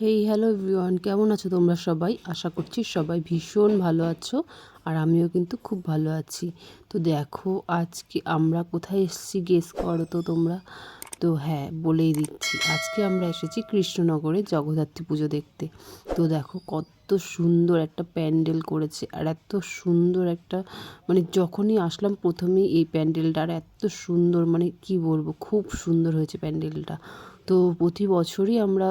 Hey hello everyone কেমন আছো তোমরা সবাই? আশা করছি সবাই ভীষণ ভালো আছো আর আমিও কিন্তু খুব ভালো আছি। তো দেখো, আজকে আমরা কোথায় এসেছি গেস করো তো তোমরা? তো হ্যাঁ বলেই দিচ্ছি। আজকে আমরা এসেছি কৃষ্ণনগরে জগদ্ধাত্রী পুজো দেখতে। তো দেখো, কত সুন্দর একটা প্যান্ডেল করেছে আর এত সুন্দর একটা মানে যখনই আসলাম প্রথমেই এই প্যান্ডেলটা আর এত সুন্দর মানে কি বলব, খুব সুন্দর হয়েছে প্যান্ডেলটা। তো প্রতি বছরই আমরা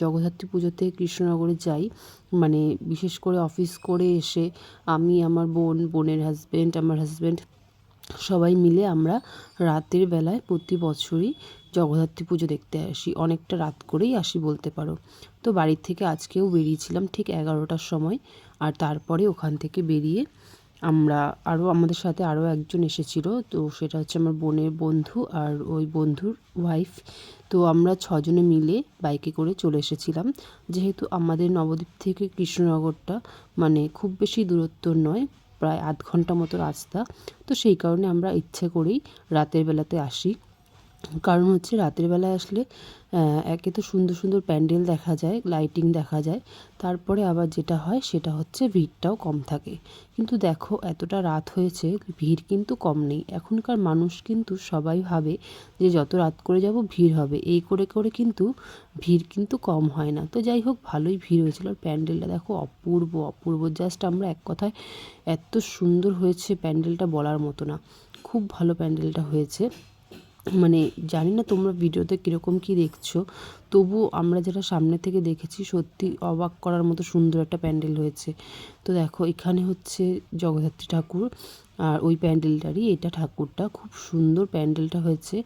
জগদ্ধাত্রী পুজোতে কৃষ্ণনগরে যাই। মানে বিশেষ করে অফিস করে এসে আমি, আমার বোন, বোনের হাজব্যান্ড আমার হাজব্যান্ড সবাই মিলে আমরা রাতের বেলায় প্রতি বছরই জগদ্ধাত্রী পুজো দেখতে আসি। অনেকটা রাত করেই আসি বলতে পারো। তো বাড়ির থেকে আজকেও বেরিয়েছিলাম ঠিক এগারোটার সময় আর তারপরে ওখান থেকে বেরিয়ে আমরা আরও আমাদের সাথে আরও একজন এসেছিল, তো সেটা হচ্ছে আমার বোনের বন্ধু আর ওই বন্ধুর ওয়াইফ তো আমরা ছজনে মিলে বাইকে করে চলে এসেছিলাম। যেহেতু আমাদের নবদ্বীপ থেকে কৃষ্ণনগরটা মানে খুব বেশি দূরত্ব নয়, প্রায় আধ ঘণ্টা মতো রাস্তা। তো সেই কারণে আমরা ইচ্ছে করেই রাতের বেলাতে আসি। কারণ হচ্ছে রাতের বেলায় আসলে একে তো সুন্দর সুন্দর প্যান্ডেল দেখা যায়, লাইটিং দেখা যায়। তারপরে আবার যেটা হয়, সেটা হচ্ছে ভিড়টাও কম থাকে। কিন্তু দেখো, এতটা রাত হয়েছে, ভিড় কিন্তু কম নেই। এখনকার মানুষ কিন্তু সবাই ভাবে যে যত রাত করে যাব, ভিড় হবে। এই করে করে কিন্তু ভিড় কিন্তু কম হয় না। তো যাই হোক, ভালোই ভিড় হয়েছিল। আর প্যান্ডেলটা দেখো অপূর্ব অপূর্ব। জাস্ট আমরা এক কথায় এত সুন্দর হয়েছে প্যান্ডেলটা বলার মতো না। খুব ভালো প্যান্ডেলটা হয়েছে। মানে জানি না তোমরা ভিডিওতে কীরকম কী দেখছ, তবু আমরা যেটা সামনে থেকে দেখেছি সত্যি অবাক করার মতো সুন্দর একটা প্যান্ডেল হয়েছে। তো দেখো, এখানে হচ্ছে জগদ্ধাত্রী ঠাকুর আর ওই প্যান্ডেলটারই এটা ঠাকুরটা। খুব সুন্দর প্যান্ডেলটা হয়েছে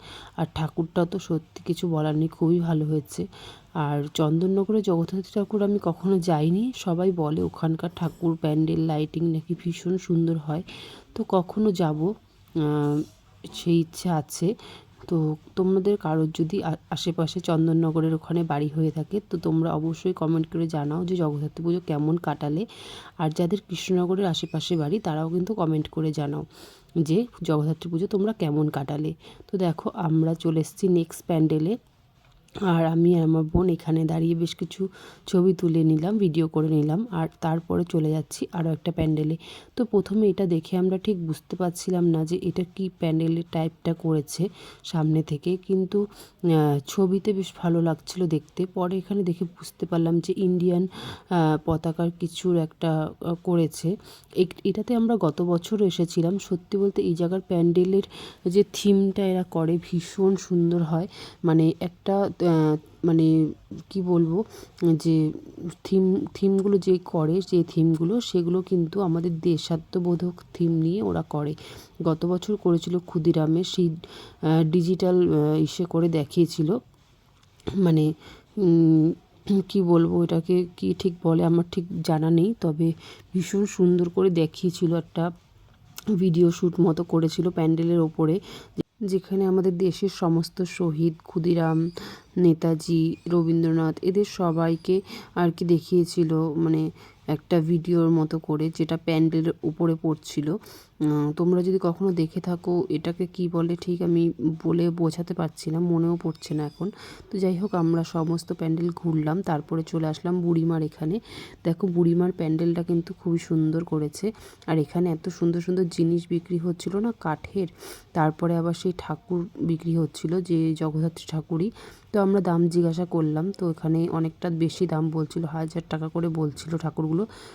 আর ঠাকুরটা তো সত্যি কিছু বলার নেই, খুবই ভালো হয়েছে। আর চন্দননগরে জগদ্ধাত্রী ঠাকুর আমি কখনো যাইনি, সবাই বলে ওখানকার ঠাকুর প্যান্ডেল, লাইটিং নাকি ভীষণ সুন্দর হয়। তো কখনো যাব সেই ইচ্ছে আছে। তো তোমাদের কারোর যদি আশেপাশে চন্দননগরের ওখানে বাড়ি হয়ে থাকে, তো তোমরা অবশ্যই কমেন্ট করে জানাও যে জগদ্ধাত্রী পুজো কেমন কাটালে। আর যাদের কৃষ্ণনগরের আশেপাশে বাড়ি, তারাও কিন্তু কমেন্ট করে জানাও যে জগদ্ধাত্রী পুজো তোমরা কেমন কাটালে। তো দেখো, আমরা চলে এসেছি নেক্সট প্যান্ডেলে আর আমি আমার বোন এখানে দাঁড়িয়ে বেশ কিছু ছবি তুলে নিলাম ভিডিও করে নিলাম আর তারপরে চলে যাচ্ছি আরও একটা প্যান্ডেলে। তো প্রথমে এটা দেখে আমরা ঠিক বুঝতে পারছিলাম না যে এটা কি প্যান্ডেলের টাইপটা করেছে সামনে থেকে, কিন্তু ছবিতে বেশ ভালো লাগছিল দেখতে। পরে এখানে দেখে বুঝতে পারলাম যে ইন্ডিয়ান পতাকার কিছুর একটা করেছে। এটাতে আমরা গত বছর এসেছিলাম। সত্যি বলতে এই জায়গার প্যান্ডেলের যে থিমটা এরা করে ভীষণ সুন্দর হয়। মানে একটা মানে কি বলব, যে থিম থিমগুলো যে করে, যে থিমগুলো সেগুলো কিন্তু আমাদের দেশাত্মবোধক থিম নিয়ে ওরা করে। গত বছর করেছিল ক্ষুদিরামের সেই ডিজিটাল ইসে করে দেখিয়েছিল। মানে কি বলব, এটাকে কি ঠিক বলে আমার ঠিক জানা নেই, তবে ভীষণ সুন্দর করে দেখিয়েছিল একটা ভিডিও শ্যুট মতো করেছিল প্যান্ডেলের ওপরে, যেখানে আমাদের দেশের সমস্ত শহীদ, ক্ষুদিরাম নেতাজি রবীন্দ্রনাথ এদের সবাইকে আর কি দেখিয়েছিল মানে একটা ভিডিওর মতো করে যেটা প্যান্ডেলের উপরে পড়ছিল। তোমরা যদি কখনো দেখে থাকো, এটাকে কি বলে ঠিক আমি বলে বোঝাতে পারছি না, মনেও পড়ছে না এখন। তো যাই হোক, আমরা সমস্ত প্যান্ডেল ঘুরলাম, তারপরে চলে আসলাম বুড়িমার এখানে। দেখো, বুড়িমার প্যান্ডেলটা কিন্তু খুবই সুন্দর করেছে। আর এখানে এত সুন্দর সুন্দর জিনিস বিক্রি হচ্ছিল না, কাঠের। তারপরে আবার সেই ঠাকুর বিক্রি হচ্ছিল, যে জগদ্ধাত্রী ঠাকুরই। তো আমরা দাম জিজ্ঞাসা করলাম, তো এখানে অনেকটা বেশি দাম বলছিল, হাজার টাকা করে বলছিল ঠাকুরগুলো।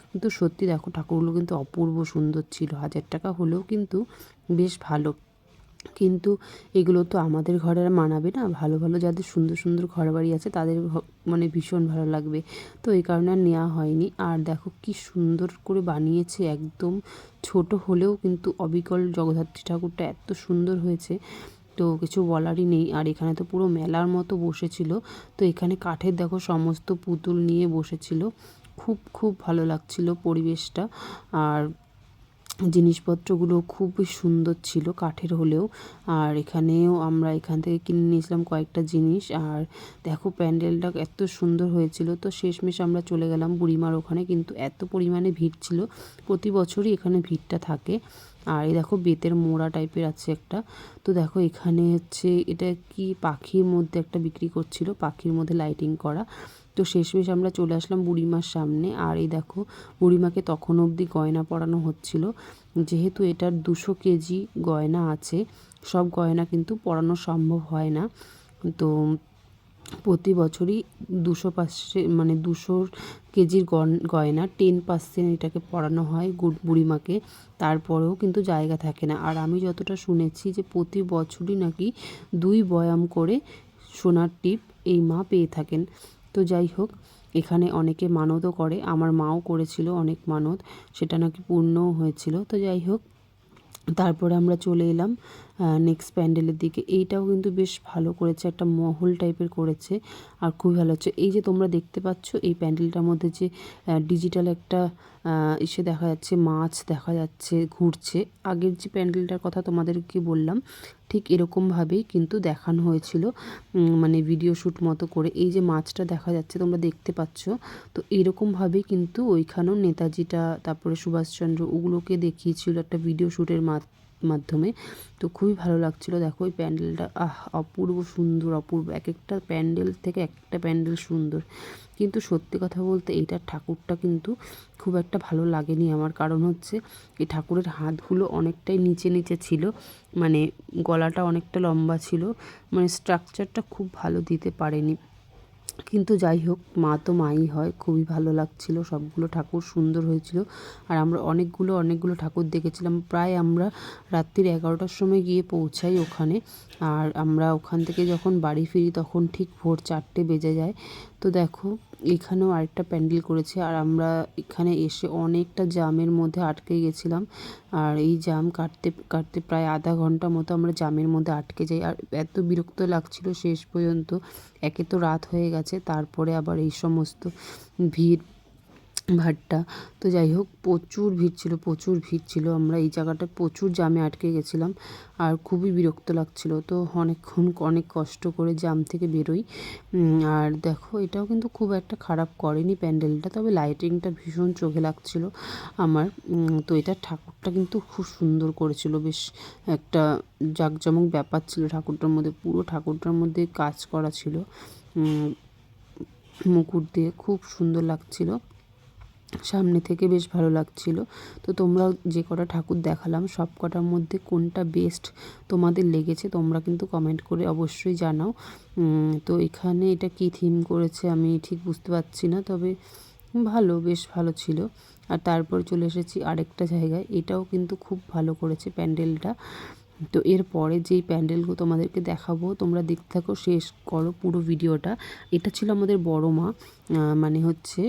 কিন্তু সত্যি দেখো, ঠাকুরগুলো কিন্তু অপূর্ব সুন্দর ছিল। হাজার টাকা হলেও কিন্তু বেশ ভালো। কিন্তু এগুলো তো আমাদের ঘরে আর মানাবে না। ভালো ভালো যাদের সুন্দর সুন্দর ঘর বাড়ি আছে, তাদের মানে ভীষণ ভালো লাগবে। তো এই কারণে আর নেওয়া হয়নি। আর দেখো কি সুন্দর করে বানিয়েছে একদম। ছোট হলেও কিন্তু অবিকল জগদ্ধাত্রী ঠাকুরটা এত সুন্দর হয়েছে। তো কিছু বলারই নেই। আর এখানে তো পুরো মেলার মতো বসেছিল। তো এখানে কাঠের দেখো সমস্ত পুতুল নিয়ে বসেছিল। খুব খুব ভালো লাগছিল পরিবেশটা। আর জিনিসপত্রগুলো খুবই সুন্দর ছিল কাঠের হলেও। আর এখানেও আমরা এখান থেকে কিনে নিয়েছিলাম কয়েকটা জিনিস। আর দেখো প্যান্ডেলটা এত সুন্দর হয়েছিল। তো শেষমেশ আমরা চলে গেলাম বুড়িমার ওখানে। কিন্তু এত পরিমাণে ভিড় ছিল। প্রতি বছরই এখানে ভিড়টা থাকে। আর এই দেখো বেতের মোড়া টাইপের আছে একটা। তো দেখো এখানে হচ্ছে এটা কি পাখির মধ্যে একটা বিক্রি করছিল, পাখির মধ্যে লাইটিং করা। তো শেষমেশ আমরা চলে আসলাম বুড়িমার সামনে। আর এই দেখো বুড়িমাকে তখন অবধি গয়না পরানো হচ্ছিল। যেহেতু এটার দুশো কেজি গয়না আছে, সব গয়না কিন্তু পরানো সম্ভব হয় না। তো প্রতি বছরই দুশো পার্সেন্ট মানে দুশো কেজির গয়না টেন পার্সেন্ট এটাকে পড়ানো হয় গুড বুড়িমাকে। তারপরেও কিন্তু জায়গা থাকে না। আর আমি যতটা শুনেছি যে প্রতি বছরই নাকি দুই বয়াম করে সোনার টিপ এই মা পেয়ে থাকেন। তো যাই হোক, এখানে অনেকে মানতও করে। আমার মাও করেছিল অনেক মানত। সেটা নাকি পূর্ণও হয়েছিল। তো যাই হোক তারপরে আমরা চলে এলাম নেক্সট প্যান্ডেলের দিকে। এইটাও কিন্তু বেশ ভালো করেছে, একটা মহল টাইপের করেছে আর খুবই ভালো হচ্ছে। এই যে তোমরা দেখতে পাচ্ছ, এই প্যান্ডেলটার মধ্যে যে ডিজিটাল একটা ইসে দেখা যাচ্ছে, মাছ দেখা যাচ্ছে, ঘুরছে। আগের যে প্যান্ডেলটার কথা তোমাদেরকে বললাম ঠিক এরকমভাবেই কিন্তু দেখানো হয়েছিল। মানে ভিডিও শ্যুট মতো করে। এই যে মাছটা দেখা যাচ্ছে, তোমরা দেখতে পাচ্ছ। তো এরকমভাবেই কিন্তু ওইখানেও নেতাজিটা, তারপরে সুভাষচন্দ্র ওগুলোকে দেখিয়েছিল একটা ভিডিও শ্যুটের মাধ্যমে। তো খুবই ভালো লাগছিল। দেখো ওই প্যান্ডেলটা, আহ, অপূর্ব সুন্দর, অপূর্ব। এক একটা প্যান্ডেল থেকে একটা প্যান্ডেল সুন্দর। কিন্তু সত্যি কথা বলতে এইটার ঠাকুরটা কিন্তু খুব একটা ভালো লাগেনি আমার। কারণ হচ্ছে এই ঠাকুরের হাতগুলো অনেকটাই নিচে নিচে ছিল। মানে গলাটা অনেকটা লম্বা ছিল। মানে স্ট্রাকচারটা খুব ভালো দিতে পারেনি। কিন্তু যাই হোক, মা তো মাই হয়, খুবই ভালো লাগছিল, সবগুলো ঠাকুর সুন্দর হয়েছিল। আর আমরা অনেকগুলো অনেকগুলো ঠাকুর দেখেছিলাম। প্রায় আমরা রাত্রির এগারোটার সময় গিয়ে পৌঁছাই ওখানে। আর আমরা ওখান থেকে যখন বাড়ি ফিরি, তখন ঠিক ভোর চারটে বেজে যায়। তো দেখো, এখানেও আরেকটা প্যান্ডেল করেছে আর আমরা এখানে এসে অনেকটা জামের মধ্যে আটকে গেছিলাম। আর এই জাম কাটতে কাটতে প্রায় আধা ঘণ্টা মতো আমরা জামের মধ্যে আটকে যাই। আর এত বিরক্ত লাগছিল শেষ পর্যন্ত। একে তো রাত হয়ে গেছে, তারপরে আবার এই সমস্ত ভিড় ভাট্টা। তো যাই হোক, প্রচুর ভিড় ছিল, প্রচুর ভিড় ছিল। আমরা এই জায়গাটায় প্রচুর জামে আটকে গেছিলাম আর খুবই বিরক্ত লাগছিল। তো অনেকক্ষণ অনেক কষ্ট করে জাম থেকে বেরোই। আর দেখো, এটাও কিন্তু খুব একটা খারাপ করেনি প্যান্ডেলটা, তবে লাইটিংটা ভীষণ চোখে লাগছিল আমার। তো এটা ঠাকুরটা কিন্তু খুব সুন্দর করেছিল। বেশ একটা জাঁকজমক ব্যাপার ছিল ঠাকুরটার মধ্যে, পুরো ঠাকুরটার মধ্যে কাজ করা ছিল। মুকুট দিয়ে খুব সুন্দর লাগছিল। সামনে থেকে বেশ ভালো লাগছিল। তো তোমরা যে কটা ঠাকুর দেখালাম, সব কটার মধ্যে কোনটা বেস্ট তোমাদের লেগেছে, তোমরা কিন্তু কমেন্ট করে অবশ্যই জানাও। তো এখানে এটা কি থিম করেছে আমি ঠিক বুঝতে পারছি না, তবে ভালো, বেশ ভালো ছিল। আর তারপর চলে এসেছি আরেকটা জায়গায়, এটাও কিন্তু খুব ভালো করেছে প্যান্ডেলটা। তো এরপরে যেই প্যান্ডেলগুলো তোমাদেরকে দেখাবো, তোমরা দেখতে থাকো, শেষ করো পুরো ভিডিওটা। এটা ছিল আমাদের বড় মা মানে হচ্ছে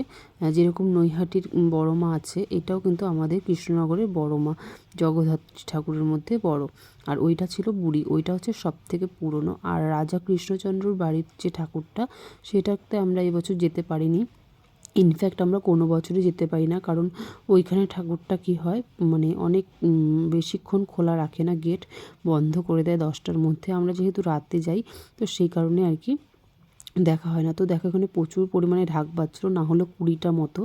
যেরকম নৈহাটির বড় মা আছে, এটাও কিন্তু আমাদের কৃষ্ণনগরের বড় মা, জগদ্ধাত্রী ঠাকুরের মধ্যে বড়। আর ওইটা ছিল বুড়ি, ওইটা হচ্ছে সব থেকে পুরনো। আর রাজা কৃষ্ণচন্দ্রর বাড়ির যে ঠাকুরটা, সেটাতে আমরা এবছর যেতে পারিনি। ইনফ্যাক্ট আমরা কোনো বছরই যেতে পারি না, কারণ ওইখানে ঠাকুরটা কি হয় মানে অনেক বেশিক্ষণ খোলা রাখে না, গেট বন্ধ করে দেয় দশটার মধ্যে। আমরা যেহেতু রাতে যাই, তো সেই কারণে আর কি দেখা হয় না। তো দেখো এখানে প্রচুর পরিমাণে ঢাক বাজছিল, না হলে কুড়িটা মতো।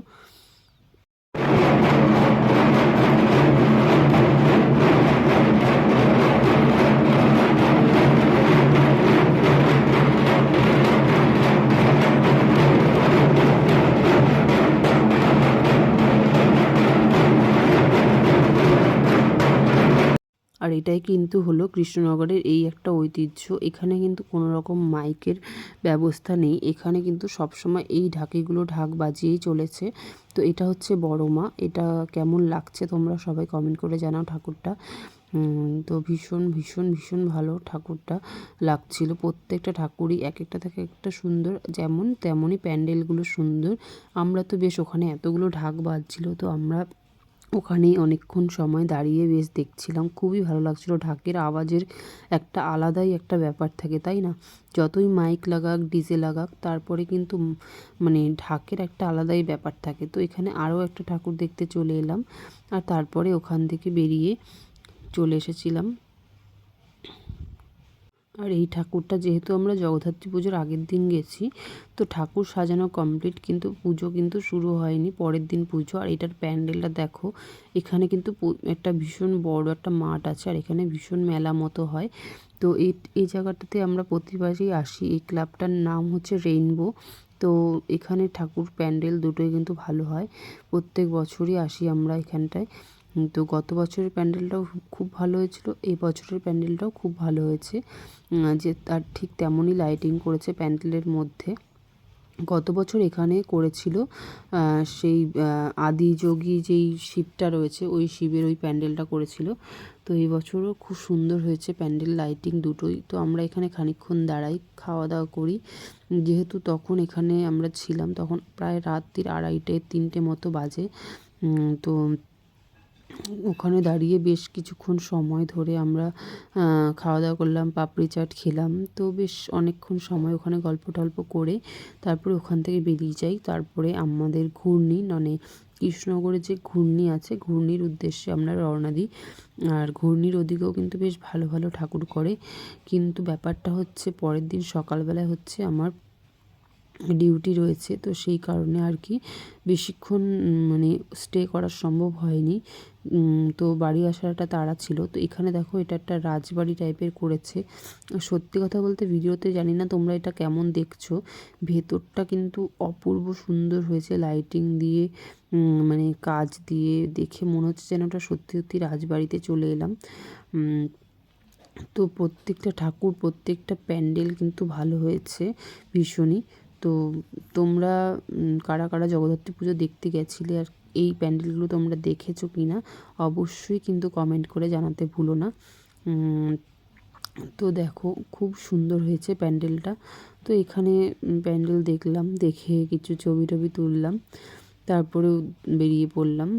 আর এটাই কিন্তু হলো কৃষ্ণনগরের এই একটা ঐতিহ্য। এখানে কিন্তু কোনো রকম মাইকের ব্যবস্থা নেই। এখানে কিন্তু সবসময় এই ঢাকিগুলো ঢাক বাজিয়েই চলেছে। তো এটা হচ্ছে বড় মা। এটা কেমন লাগছে তোমরা সবাই কমেন্ট করে জানাও ঠাকুরটা। তো ভীষণ ভীষণ ভীষণ ভালো ঠাকুরটা লাগছিল। প্রত্যেকটা ঠাকুরই এক একটা থেকে একটা সুন্দর, যেমন তেমনই প্যান্ডেলগুলো সুন্দর। আমরা তো বেশ ওখানে এতগুলো ঢাক বাজছিল, তো আমরা ওখানেই অনেকক্ষণ সময় দাঁড়িয়ে বেশ দেখছিলাম। খুবই ভালো লাগছিল। ঢাকের আওয়াজের একটা আলাদাই একটা ব্যাপার থাকে, তাই না? যতই মাইক লাগাক, ডিজে লাগাক, তারপরে কিন্তু মানে ঢাকের একটা আলাদাই ব্যাপার থাকে। তো এখানে আরও একটা ঠাকুর দেখতে চলে এলাম। আর তারপরে ওখান থেকে বেরিয়ে চলে এসেছিলাম। আর এই ঠাকুরটা যেহেতু আমরা জগদ্ধাত্রী পুজোর আগের দিন গেছি, তো ঠাকুর সাজানো কমপ্লিট কিন্তু পুজো কিন্তু শুরু হয়নি, পরের দিন পুজো। আর এটার প্যান্ডেলটা দেখো, এখানে কিন্তু একটা ভীষণ বড় একটা মাঠ আছে, আর এখানে ভীষণ মেলা মতো হয়। তো এই এই জায়গাটাতে আমরা প্রতিবারই আসি। এই ক্লাবটার নাম হচ্ছে রেইনবো। তো এখানে ঠাকুর প্যান্ডেল দুটোই কিন্তু ভালো হয়। প্রত্যেক বছরই আসি আমরা এখানটায়। তো গত বছরের প্যান্ডেলটাও খুব ভালো হয়েছিল, এই বছরের প্যান্ডেলটাও খুব ভালো হয়েছে। যে তার ঠিক তেমনই লাইটিং করেছে প্যান্ডেলের মধ্যে। গত বছর এখানে করেছিল সেই আদিযোগী যেই শিবটা রয়েছে, ওই শিবের ওই প্যান্ডেলটা করেছিল। তো এই বছরও খুব সুন্দর হয়েছে প্যান্ডেল লাইটিং দুটোই। তো আমরা এখানে খানিক্ষণ দাঁড়াই খাওয়া দাওয়া করি। যেহেতু তখন এখানে আমরা ছিলাম, তখন প্রায় রাত্রির আড়াইটে, তিনটে মতো বাজে। তো ওখানে দাঁড়িয়ে বেশ কিছুক্ষণ সময় ধরে আমরা খাওয়া দাওয়া করলাম, পাপড়ি চাট খেলাম। তো বেশ অনেকক্ষণ সময় ওখানে গল্প টল্প করে তারপরে ওখান থেকে বেরিয়ে যাই। তারপরে আমাদের ঘূর্ণি মানে কৃষ্ণনগরে যে ঘূর্ণি আছে, ঘূর্ণির উদ্দেশ্যে আমরা রওনা দিই। আর ঘূর্ণির ওদিকেও কিন্তু বেশ ভালো ভালো ঠাকুর করে। কিন্তু ব্যাপারটা হচ্ছে পরের দিন সকালবেলায় হচ্ছে আমার ডিউটি রয়েছে, তো সেই কারণে আর কি বেশিক্ষণ মানে স্টে করা সম্ভব হয়নি। তো বাড়ি আসার একটা তাড়া ছিল। তো এখানে দেখো এটা একটা রাজবাড়ি টাইপের করেছে। সত্যি কথা বলতে ভিডিওতে জানি না তোমরা এটা কেমন দেখছ। ভেতরটা কিন্তু অপূর্ব সুন্দর হয়েছে লাইটিং দিয়ে মানে কাজ দিয়ে। দেখে মনে হচ্ছে যেন ওটা সত্যি সত্যি রাজবাড়িতে চলে এলাম। তো প্রত্যেকটা ঠাকুর, প্রত্যেকটা প্যান্ডেল কিন্তু ভালো হয়েছে ভীষণই। তো তোমরা কারা কারা জগদ্ধাত্রী পুজো দেখতে গেছিলে আর এই প্যান্ডেলগুলো তোমরা দেখেছ কি না অবশ্যই কিন্তু কমেন্ট করে জানাতে ভুলো না। তো দেখো, খুব সুন্দর হয়েছে প্যান্ডেলটা। তো এখানে প্যান্ডেল দেখলাম, দেখে কিছু ছবি টবি তুললাম। তারপরে বেরিয়ে পড়লাম।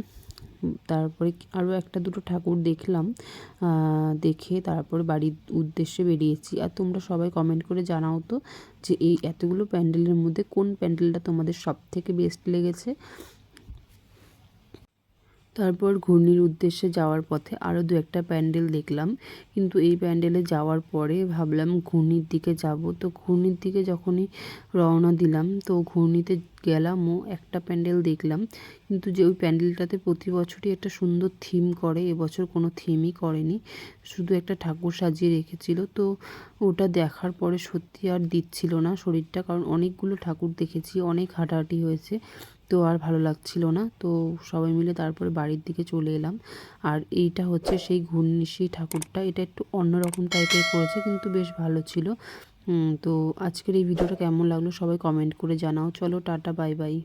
তারপরে আরও একটা দুটো ঠাকুর দেখলাম দেখে তারপরে বাড়ির উদ্দেশ্যে বেরিয়েছি। আর তোমরা সবাই কমেন্ট করে জানাও তো যে এই এতগুলো প্যান্ডেলের মধ্যে কোন প্যান্ডেলটা তোমাদের সব থেকে বেস্ট লেগেছে? তারপর ঘূর্ণির উদ্দেশ্যে যাওয়ার পথে আরও দু একটা প্যান্ডেল দেখলাম। কিন্তু এই প্যান্ডেলে যাওয়ার পরে ভাবলাম ঘূর্ণির দিকে যাব। তো ঘূর্ণির দিকে যখনই রওনা দিলাম, তো ঘূর্ণিতে গেলাম ও একটা প্যান্ডেল দেখলাম। কিন্তু যে ওই প্যান্ডেলটাতে প্রতি বছরই একটা সুন্দর থিম করে, এবছর কোনো থিমই করেনি। শুধু একটা ঠাকুর সাজিয়ে রেখেছিল। তো ওটা দেখার পরে সত্যি আর দিচ্ছিল না শরীরটা, কারণ অনেকগুলো ঠাকুর দেখেছি, অনেক হাঁটাহাঁটি হয়েছে। তো আর ভালো লাগছিল না। তো সবাই মিলে তারপরে বাড়ির দিকে চলে এলাম। আর এইটা হচ্ছে সেই ঘূর্ণিশি ঠাকুরটা। এটা একটু অন্যরকম টাইপের করেছে, কিন্তু বেশ ভালো ছিল। তো আজকের এই ভিডিওটা কেমন লাগল সবাই কমেন্ট করে জানাও। চলো, টাটা বাই বাই